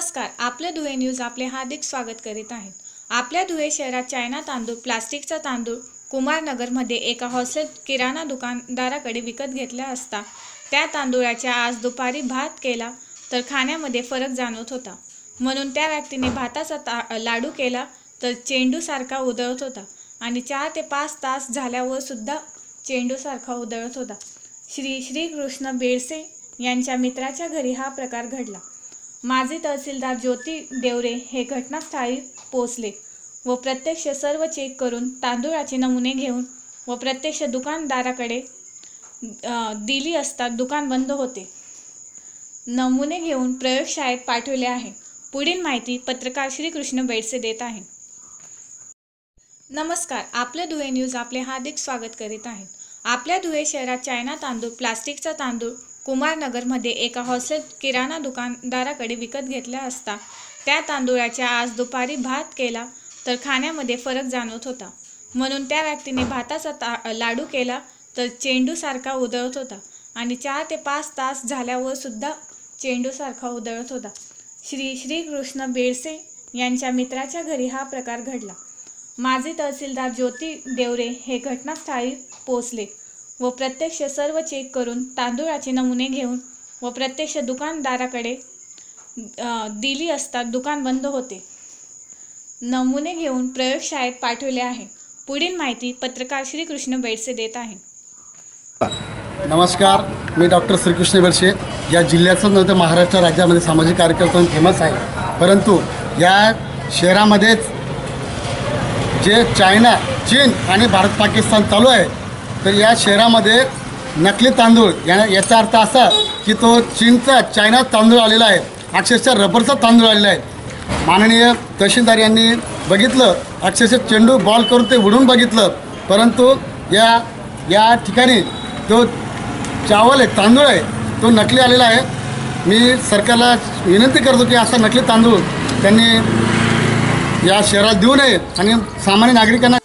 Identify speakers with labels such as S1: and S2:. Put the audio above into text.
S1: नमस्कार आपलं धुळे न्यूज आपले हार्दिक स्वागत करीत आहेत. आपल्या धुळे शहरात चायना तांदूळ प्लास्टिकचा तांदूळ कुमारनगरमध्ये एका हॉस्टेल किराणा दुकानदाराकडे विकत घेतला असता त्या तांदूळाच्या आज दुपारी भात केला तर खाण्यामध्ये फरक जाणवत होता. म्हणून त्या व्यक्तीने भाताचा ता लाडू केला तर चेंडूसारखा उधळत होता आणि चार ते पाच तास झाल्यावर सुद्धा चेंडूसारखा उधळत होता. श्री श्रीकृष्ण बेडसे यांच्या मित्राच्या घरी हा प्रकार घडला. माजी तहसीलदार ज्योती देवरे हे घटनास्थळी पोचले व प्रत्यक्ष सर्व चेक करून तांदूळाचे नमुने घेऊन व प्रत्यक्ष दुकानदाराकडे दिली असता दुकान बंद होते. नमुने घेऊन प्रयोगशाळेत पाठवले आहे. पुढील माहिती पत्रकार श्रीकृष्ण बेडसे देत आहे नमस्कार आपले धुळे न्यूज आपले हार्दिक स्वागत करीत आहेत आपल्या धुळे शहरात चायना तांदूळ प्लास्टिकचा तांदूळ कुमारनगरमध्ये एका हॉलसेल किराणा दुकानदाराकडे विकत घेतला असता. त्या तांदूळाच्या आज दुपारी भात केला तर खाण्यामध्ये फरक जाणवत होता. म्हणून त्या व्यक्तीने भाताचा ता लाडू केला तर चेंडूसारखा उधळत होता आणि चार ते पाच तास झाल्यावर सुद्धा चेंडूसारखा उधळत होता. श्री श्रीकृष्ण बेडसे यांच्या मित्राच्या घरी हा प्रकार घडला. माजी तहसीलदार ज्योती देवरे हे घटनास्थळी पोचले व प्रत्यक्ष सर्व चेक करून तांदूळाचे नमुने घेऊन व प्रत्यक्ष दुकानदाराकडे दिली असता दुकान बंद होते. नमुने घेऊन प्रयोगशाळेत पाठवले आहे. पुढील माहिती पत्रकार श्रीकृष्ण बेडसे देत आहे
S2: नमस्कार मी डॉक्टर श्रीकृष्ण बेडसे. या जिल्ह्याचं नंतर महाराष्ट्र राज्यामध्ये सामाजिक कार्यकर्ता फेमस आहे. परंतु या शहरामध्येच जे चायना चीन आणि भारत पाकिस्तान चालू आहे तर या शहरामध्ये नकली तांदूळ या याचा अर्थ असा की तो चीनचा चायना तांदूळ आलेला आहे. अक्षरशः रबरचा तांदूळ आलेला आहे. माननीय तहसीलदार यांनी बघितलं अक्षरशः चेंडू बॉल करून ते उडून बघितलं. परंतु या या ठिकाणी तो चावल आहे तांदूळ आहे तो नकली आलेला आहे. मी सरकारला विनंती करतो की असा नकली तांदूळ त्यांनी या शहरात देऊ नये आणि सामान्य नागरिकांना